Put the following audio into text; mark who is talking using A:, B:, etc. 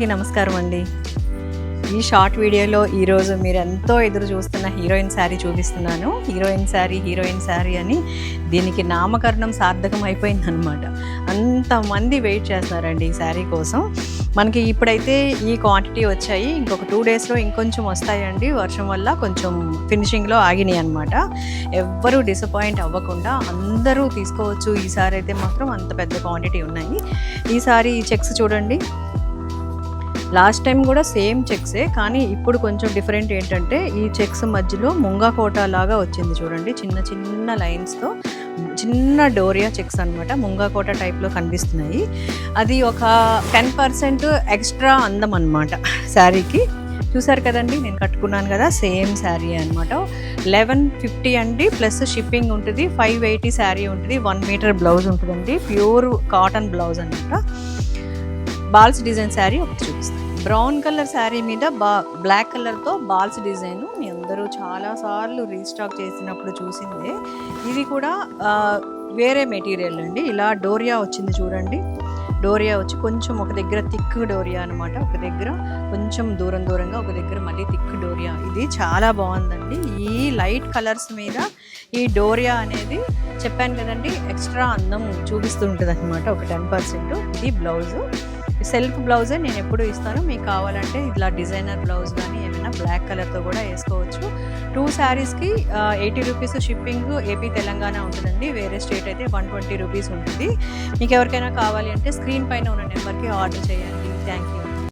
A: అందరికీ నమస్కారం అండి. ఈ షార్ట్ వీడియోలో ఈరోజు మీరు ఎంతో ఎదురు చూస్తున్న హీరోయిన్ శారీ చూపిస్తున్నాను. హీరోయిన్ శారీ హీరోయిన్ శారీ అని దీనికి నామకరణం సార్థకం అయిపోయిందనమాట అంతమంది వెయిట్ చేస్తున్నారండి ఈ శారీ కోసం. మనకి ఇప్పుడైతే ఈ క్వాంటిటీ వచ్చాయి. ఇంకొక టూ డేస్లో ఇంకొంచెం వస్తాయండి. వర్షం వల్ల కొంచెం ఫినిషింగ్లో ఆగినాయి అనమాట ఎవ్వరూ డిసప్పాయింట్ అవ్వకుండా అందరూ తీసుకోవచ్చు. ఈసారి అయితే మాత్రం అంత పెద్ద క్వాంటిటీ ఉన్నాయి. ఈసారి ఈ చెక్స్ చూడండి. లాస్ట్ టైం కూడా సేమ్ చెక్సే కానీ ఇప్పుడు కొంచెం డిఫరెంట్ ఏంటంటే ఈ చెక్స్ మధ్యలో ముంగా కోట లాగా వచ్చింది చూడండి చిన్న చిన్న లైన్స్తో చిన్న డోరియా చెక్స్ అనమాట ముంగాకోట టైప్లో కనిపిస్తున్నాయి. అది ఒక టెన్ పర్సెంట్ ఎక్స్ట్రా అందం అనమాట శారీకి. చూసారు కదండి నేను కట్టుకున్నాను కదా సేమ్ శారీ అనమాట లెవెన్ ఫిఫ్టీ అండి ప్లస్ షిప్పింగ్ ఉంటుంది ఫైవ్ ఎయిటీ శారీ ఉంటుంది వన్ మీటర్ బ్లౌజ్ ఉంటుందండి ప్యూర్ కాటన్ బ్లౌజ్ అనమాట బాల్స్ డిజైన్ శారీ ఒకటి చూపిస్తాను. బ్రౌన్ కలర్ శారీ మీద బా బ్లాక్ కలర్తో బాల్స్ డిజైన్ మీ అందరూ చాలాసార్లు రీస్టాక్ చేసినప్పుడు చూసిందే. ఇది కూడా వేరే మెటీరియల్ అండి. ఇలా డోరియా వచ్చింది చూడండి. డోరియా వచ్చి కొంచెం ఒక దగ్గర థిక్ డోరియా అనమాట ఒక దగ్గర కొంచెం దూరం దూరంగా ఒక దగ్గర మళ్ళీ థిక్ డోరియా. ఇది చాలా బాగుందండి. ఈ లైట్ కలర్స్ మీద ఈ డోరియా అనేది చెప్పాను కదండి ఎక్స్ట్రా అందం చూపిస్తుంటుంది అనమాట ఒక టెన్ పర్సెంట్. ఇది బ్లౌజు. సెల్ఫ్ బ్లౌజే నేను ఎప్పుడు ఇస్తాను. మీకు కావాలంటే ఇట్లా డిజైనర్ బ్లౌజ్ కానీ ఏమైనా బ్లాక్ కలర్తో కూడా వేసుకోవచ్చు. టూ శారీస్కి eighty rupees shipping AP Telangana ఉంటుందండి. వేరే స్టేట్ అయితే వన్ ట్వంటీ రూపీస్ ఉంటుంది. మీకు ఎవరికైనా కావాలి అంటే స్క్రీన్ పైన ఉన్న నెంబర్కి ఆర్డర్ చేయండి. Thank you